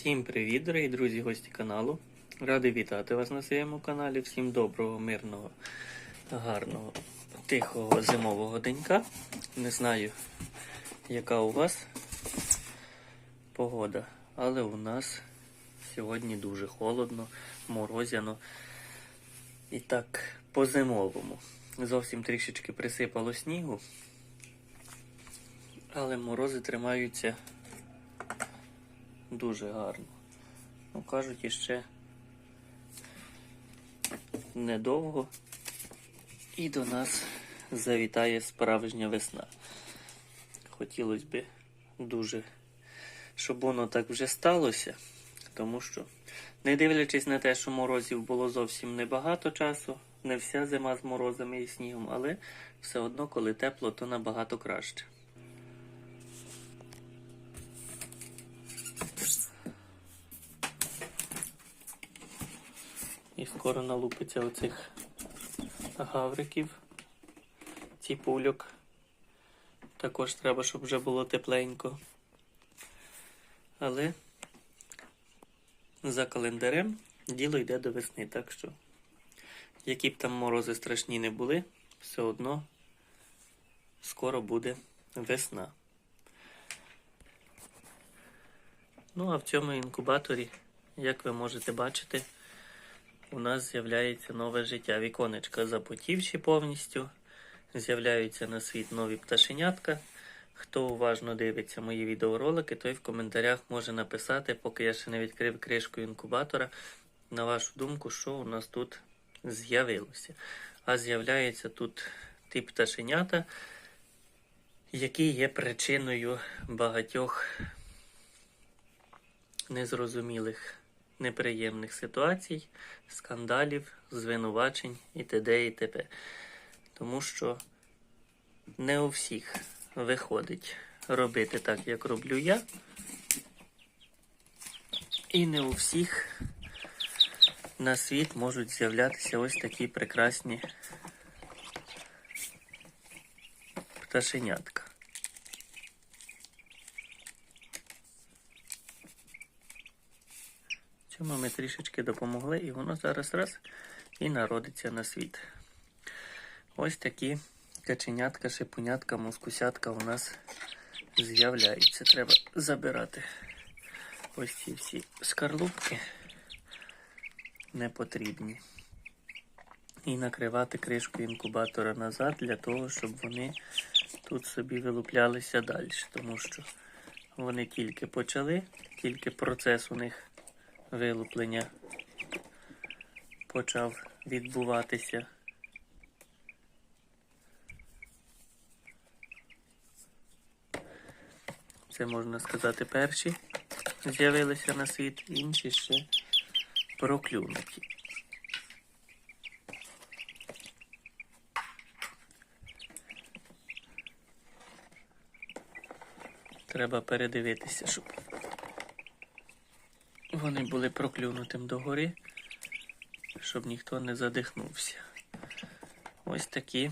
Всім привіт, дорогі друзі, гості каналу. Радий вітати вас на своєму каналі. Всім доброго, мирного, гарного, тихого зимового денька. Не знаю, яка у вас погода, але у нас сьогодні дуже холодно, морозяно. І так, по-зимовому. Зовсім трішечки присипало снігу, але морози тримаються дуже гарно. Ну, кажуть, іще недовго і до нас завітає справжня весна. Хотілося б дуже, щоб воно так вже сталося, тому що, не дивлячись на те, що морозів було зовсім небагато часу, не вся зима з морозами і снігом, але все одно, коли тепло, то набагато краще. І скоро налупиться оцих гавриків, ціпульок. Також треба, щоб вже було тепленько. Але за календарем діло йде до весни, так що, які б там морози страшні не були, все одно скоро буде весна. Ну а в цьому інкубаторі, як ви можете бачити, у нас з'являється нове життя. Віконечка запотівші повністю. З'являються на світ нові пташенятка. Хто уважно дивиться мої відеоролики, той в коментарях може написати, поки я ще не відкрив кришку інкубатора, на вашу думку, що у нас тут з'явилося. А з'являється тут ті пташенята, які є причиною багатьох незрозумілих неприємних ситуацій, скандалів, звинувачень і т.д. і т.п. Тому що не у всіх виходить робити так, як роблю я. І не у всіх на світ можуть з'являтися ось такі прекрасні пташенятка. Цьому ми трішечки допомогли, і воно зараз раз і народиться на світ. Ось такі каченятка, шипунятка, мускусятка у нас з'являються. Треба забирати ось ці всі скарлупки непотрібні. І накривати кришку інкубатора назад для того, щоб вони тут собі вилуплялися далі. Тому що вони тільки почали, тільки процес у них вилуплення почав відбуватися. Це можна сказати перші з'явилися на світ, інші ще проклюнуті. Треба передивитися, щоб вони були проклюнутим догори, щоб ніхто не задихнувся. Ось такі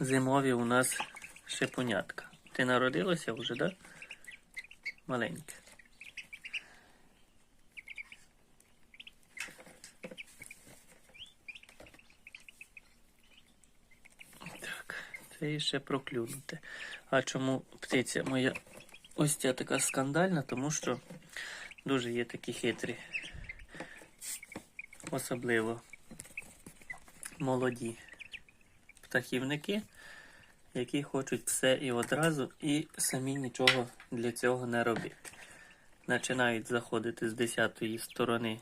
зимові у нас шипунятка. Ти народилася вже, так? Да? Маленьке. Так, це ще проклюнуте. А чому птиця моя ось ця така скандальна? Тому що дуже є такі хитрі. Особливо молоді птахівники, які хочуть все і одразу, і самі нічого для цього не роблять. Починають заходити з 10-ї сторони,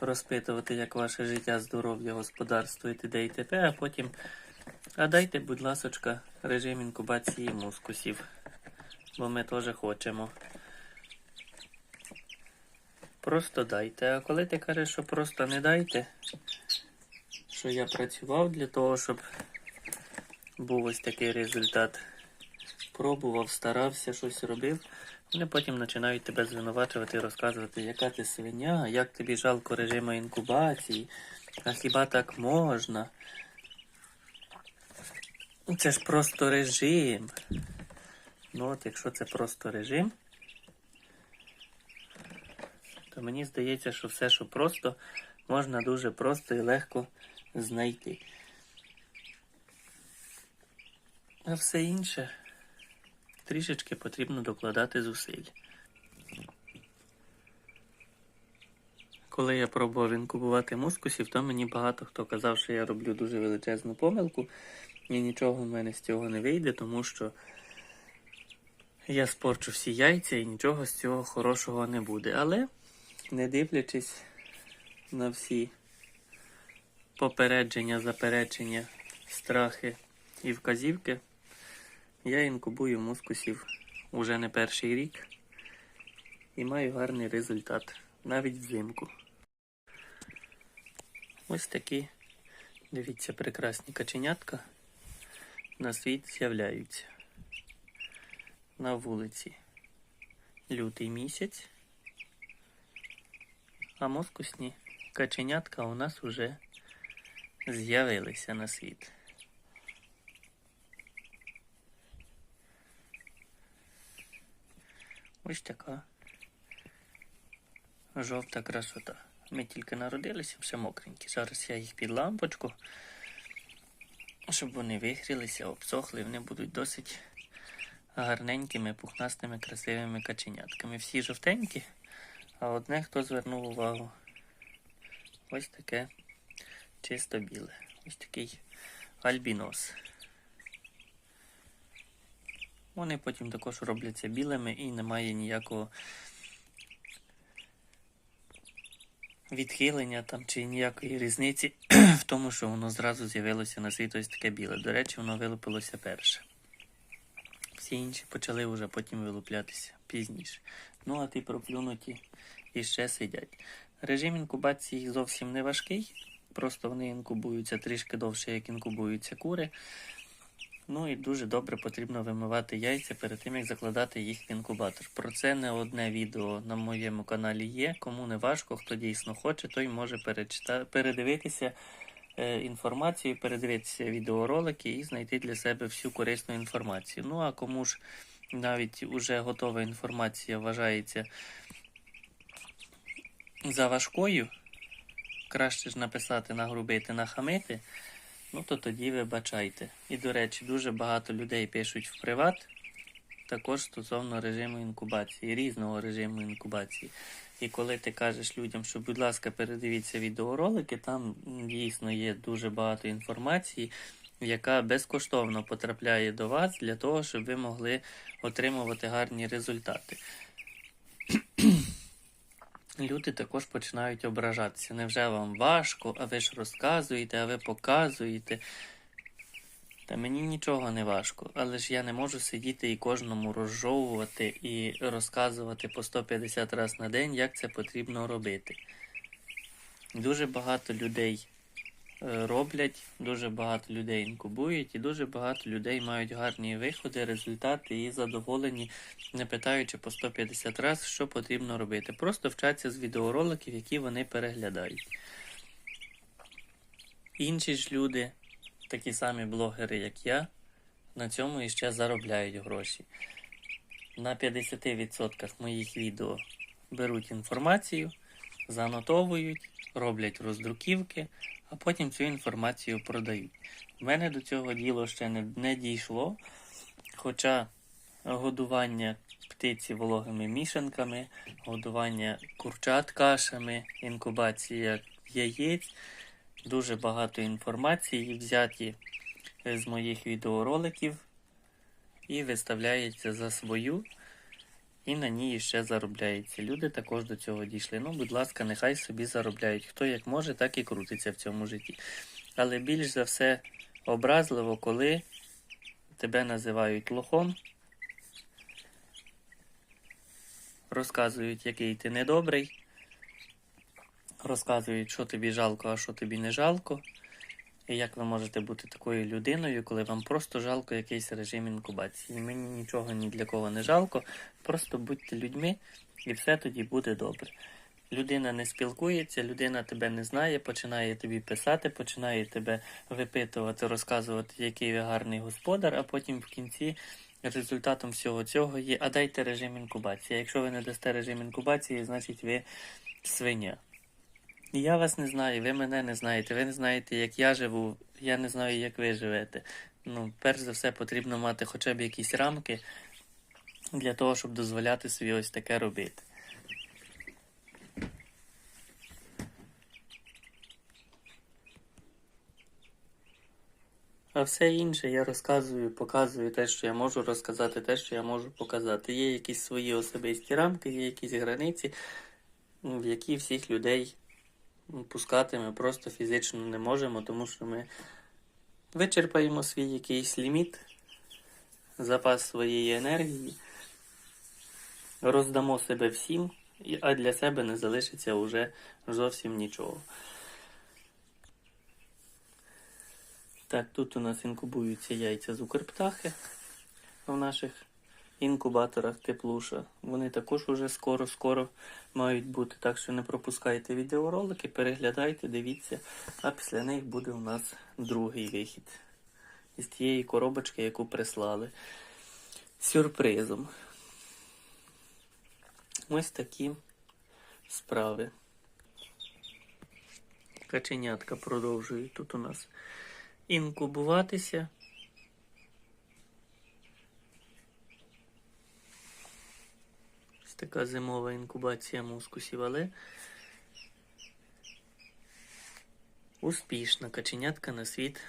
розпитувати, як ваше життя, здоров'я, господарство і т.д. і т.п., а потім, а дайте, будь ласочка, режим інкубації мускусів, бо ми теж хочемо. Просто дайте. А коли ти кажеш, що просто не дайте, що я працював для того, щоб був ось такий результат. Пробував, старався, щось робив. Вони потім починають тебе звинувачувати і розказувати, яка ти свиня, як тобі жалко режиму інкубації, а хіба так можна? Це ж просто режим. Ну от, якщо це просто режим, то мені здається, що все, що просто, можна дуже просто і легко знайти. А все інше трішечки потрібно докладати зусиль. Коли я пробував інкубувати мускусів, то мені багато хто казав, що я роблю дуже величезну помилку, і нічого в мене з цього не вийде, тому що я спорчу всі яйця і нічого з цього хорошого не буде. Але, не дивлячись на всі попередження, заперечення, страхи і вказівки, я інкубую мускусів уже не перший рік і маю гарний результат навіть взимку. Ось такі, дивіться, прекрасні каченятка на світ з'являються на вулиці лютий місяць, а мускусні каченятка у нас уже з'явилися на світ. Ось така жовта красота. Ми тільки народилися, все мокренькі. Зараз я їх під лампочку, щоб вони вигрілися, обсохли, вони будуть досить гарненькими, пухнастими, красивими каченятками. Всі жовтенькі, а одне хто звернув увагу. Ось таке чисто біле. Ось такий альбінос. Вони потім також робляться білими і немає ніякого відхилення там чи ніякої різниці в тому, що воно зразу з'явилося на світ ось таке біле. До речі, воно вилупилося перше. Всі інші почали вже потім вилуплятися пізніше. Ну, а ті проплюнуті іще сидять. Режим інкубації зовсім не важкий, просто вони інкубуються трішки довше, як інкубуються кури. Ну і дуже добре потрібно вимивати яйця перед тим, як закладати їх в інкубатор. Про це не одне відео на моєму каналі є. Кому не важко, хто дійсно хоче, той може передивитися інформацію, передивитися відеоролики і знайти для себе всю корисну інформацію. Ну а кому ж навіть уже готова інформація вважається за важкою, краще ж написати, нагрубити, нахамити. Ну, то тоді вибачайте. І, до речі, дуже багато людей пишуть в приват, також стосовно режиму інкубації, різного режиму інкубації. І коли ти кажеш людям, що, будь ласка, передивіться відеоролики, там дійсно є дуже багато інформації, яка безкоштовно потрапляє до вас для того, щоб ви могли отримувати гарні результати. Люди також починають ображатися. Невже вам важко, а ви ж розказуєте, а ви показуєте. Та мені нічого не важко, але ж я не можу сидіти і кожному розжовувати і розказувати по 150 разів на день, як це потрібно робити. Дуже багато людей е, роблять, дуже багато людей інкубують, і дуже багато людей мають гарні виходи, результати і задоволені, не питаючи по 150 разів, що потрібно робити. Просто вчаться з відеороликів, які вони переглядають. Інші ж люди, такі самі блогери, як я, на цьому іще заробляють гроші. На 50% моїх відео беруть інформацію, занотовують, роблять роздруківки, а потім цю інформацію продають. У мене до цього діло ще не, не дійшло, хоча годування птиці вологими мішанками, годування курчат кашами, інкубація яєць, дуже багато інформації взяті з моїх відеороликів і виставляється за свою. І на ній ще заробляється. Люди також до цього дійшли. Ну, будь ласка, нехай собі заробляють. Хто як може, так і крутиться в цьому житті. Але більш за все образливо, коли тебе називають лохом, розказують, який ти недобрий, розказують, що тобі жалко, а що тобі не жалко. І як ви можете бути такою людиною, коли вам просто жалко якийсь режим інкубації. Мені нічого ні для кого не жалко, просто будьте людьми і все тоді буде добре. Людина не спілкується, людина тебе не знає, починає тобі писати, починає тебе випитувати, розказувати, який ви гарний господар, а потім в кінці результатом всього цього є, а дайте режим інкубації. Якщо ви не дасте режим інкубації, значить ви свиня. Я вас не знаю, ви мене не знаєте, ви не знаєте, як я живу, я не знаю, як ви живете. Ну, перш за все, потрібно мати хоча б якісь рамки для того, щоб дозволяти собі ось таке робити. А все інше я розказую, показую те, що я можу розказати, те, що я можу показати. Є якісь свої особисті рамки, є якісь границі, в які всіх людей пускати ми просто фізично не можемо, тому що ми вичерпаємо свій якийсь ліміт, запас своєї енергії, роздамо себе всім, а для себе не залишиться вже зовсім нічого. Так, тут у нас інкубуються яйця з укрптахи в наших інкубаторах теплуша. Вони також уже скоро-скоро мають бути. Так що не пропускайте відеоролики, переглядайте, дивіться, а після них буде у нас другий вихід із тієї коробочки, яку прислали. Сюрпризом. Ось такі справи. Каченятка продовжують тут у нас інкубуватися. Така зимова інкубація мускусів, але успішна каченятка на світ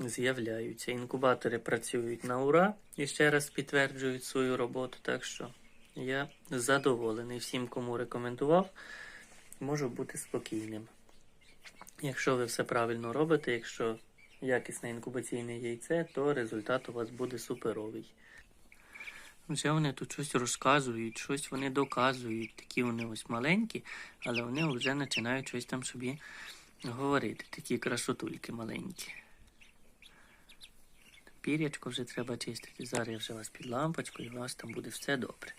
з'являються. Інкубатори працюють на ура і ще раз підтверджують свою роботу, так що я задоволений всім, кому рекомендував, можу бути спокійним. Якщо ви все правильно робите, якщо якісне інкубаційне яйце, то результат у вас буде суперовий. Вже вони тут щось розказують, щось вони доказують. Такі вони ось маленькі, але вони вже починають щось там собі говорити. Такі красотульки маленькі. Пірячко вже треба чистити. Зараз я вже вас під лампочкою, і у вас там буде все добре.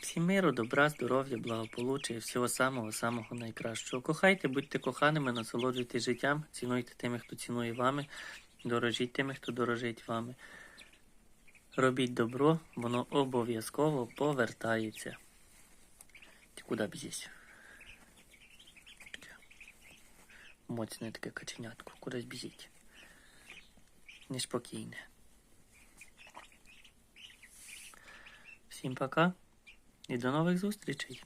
Всім миру, добра, здоров'я, благополуччя і всього самого-самого найкращого. Кохайте, будьте коханими, насолоджуйтесь життям, цінуйте тими, хто цінує вами, дорожіть тими, хто дорожить вами. Робіть добро, воно обов'язково повертається. Ти куди б здесь? Моцне таке каченятко, кудись бізіть. Неспокійне. Всім пока і до нових зустрічей.